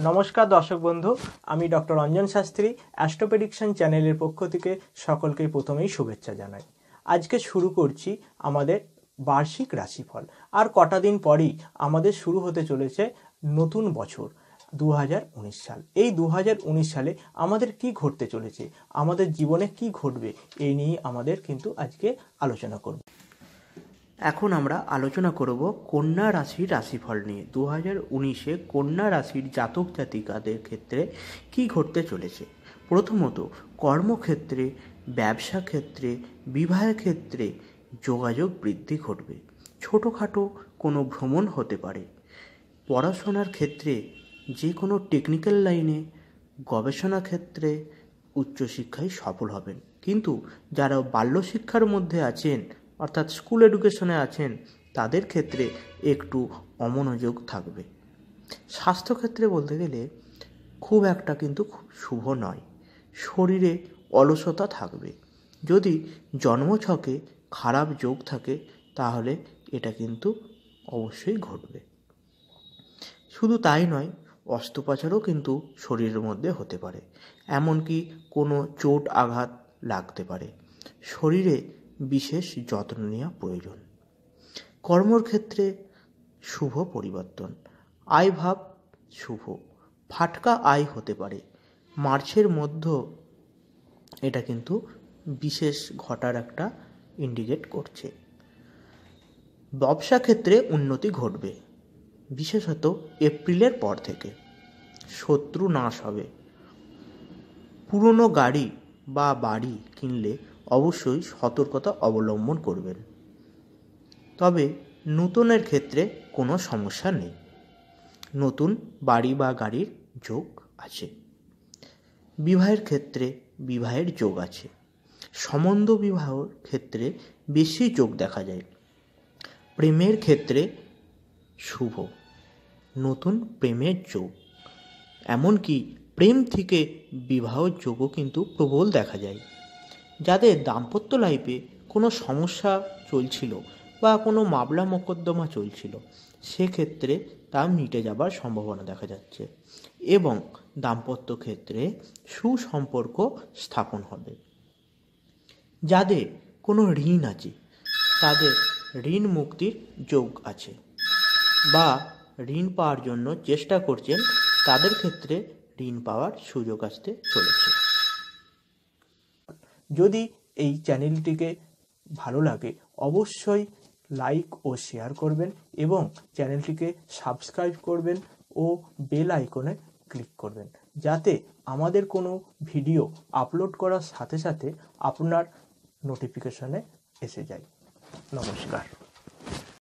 নমস্কার দর্শক বন্ধু, আমি ডক্টর রঞ্জন শাস্ত্রী, অ্যাস্ট্রোপেডিকশন চ্যানেলের পক্ষ থেকে সকলকে প্রথমেই শুভেচ্ছা জানাই। আজকে শুরু করছি আমাদের বার্ষিক রাশিফল। আর কটা দিন পরেই আমাদের শুরু হতে চলেছে নতুন বছর দু হাজার উনিশ সাল। এই দু হাজার উনিশ সালে আমাদের কি ঘটতে চলেছে, আমাদের জীবনে কি ঘটবে, এই নিয়ে আমাদের কিন্তু আজকে আলোচনা করব। এখন আমরা আলোচনা করব কন্যা রাশির রাশিফল নিয়ে। দু হাজার উনিশে কন্যা রাশির জাতক জাতিকাদের ক্ষেত্রে কি ঘটতে চলেছে? প্রথমত, কর্মক্ষেত্রে, ব্যবসা ক্ষেত্রে বিবাহের ক্ষেত্রে যোগাযোগ বৃদ্ধি ঘটবে। ছোটোখাটো কোনো ভ্রমণ হতে পারে। পড়াশোনার ক্ষেত্রে যে কোনো টেকনিক্যাল লাইনে গবেষণা ক্ষেত্রে উচ্চশিক্ষায় সফল হবেন। কিন্তু যারা বাল্যশিক্ষার মধ্যে আছেন অর্থাৎ স্কুল এডুকেশনে আছেন, তাদের ক্ষেত্রে একটু অমনোযোগ থাকবে। স্বাস্থ্যক্ষেত্রে বলতে গেলে খুব একটা কিন্তু খুব শুভ নয়। শরীরে অলসতা থাকবে। যদি জন্মছকে খারাপ যোগ থাকে, তাহলে এটা কিন্তু অবশ্যই ঘটবে। শুধু তাই নয়, অস্ত্রোপচারও কিন্তু শরীরের মধ্যে হতে পারে। এমনকি কোনো চোট আঘাত লাগতে পারে। শরীরে বিশেষ যত্ন নেওয়া প্রয়োজন। কর্মর ক্ষেত্রে শুভ পরিবর্তন। আয় ভাব শুভ। ফাটকা আয় হতে পারে। মার্চের মধ্য এটা কিন্তু বিশেষ ঘটার একটা ইন্ডিকেট করছে। ব্যবসা ক্ষেত্রে উন্নতি ঘটবে। বিশেষত এপ্রিলের পর থেকে শত্রু নাশ হবে। পুরনো গাড়ি বা বাড়ি কিনলে অবশ্যই সতর্কতা অবলম্বন করবেন। তবে নতুনের ক্ষেত্রে কোনো সমস্যা নেই। নতুন বাড়ি বা গাড়ির যোগ আছে। বিবাহের ক্ষেত্রে বিবাহের যোগ আছে। সম্বন্ধ বিবাহর ক্ষেত্রে বেশি যোগ দেখা যায়। প্রেমের ক্ষেত্রে শুভ। নতুন প্রেমের যোগ। এমনকি প্রেম থেকে বিবাহ যোগও কিন্তু প্রবল দেখা যায়। যাদের দাম্পত্য লাইফে কোনো সমস্যা চলছিল বা কোনো মামলা মোকদ্দমা চলছিল, সেক্ষেত্রে তা মিটে যাবার সম্ভাবনা দেখা যাচ্ছে এবং দাম্পত্য ক্ষেত্রে সুসম্পর্ক স্থাপন হবে। যাদের কোনো ঋণ আছে, তাদের ঋণ মুক্তির যোগ আছে বা ঋণ পাওয়ার জন্য চেষ্টা করছেন, তাদের ক্ষেত্রে ঋণ পাওয়ার সুযোগ আসতে চলেছে। যদি এই চ্যানেলটিকে ভালো লাগে, অবশ্যই লাইক ও শেয়ার করবেন এবং চ্যানেলটিকে সাবস্ক্রাইব করবেন ও বেল আইকনে ক্লিক করবেন। যাতে আমাদের কোনো ভিডিও আপলোড করার সাথে সাথে আপনার নোটিফিকেশনে এসে যায়। নমস্কার।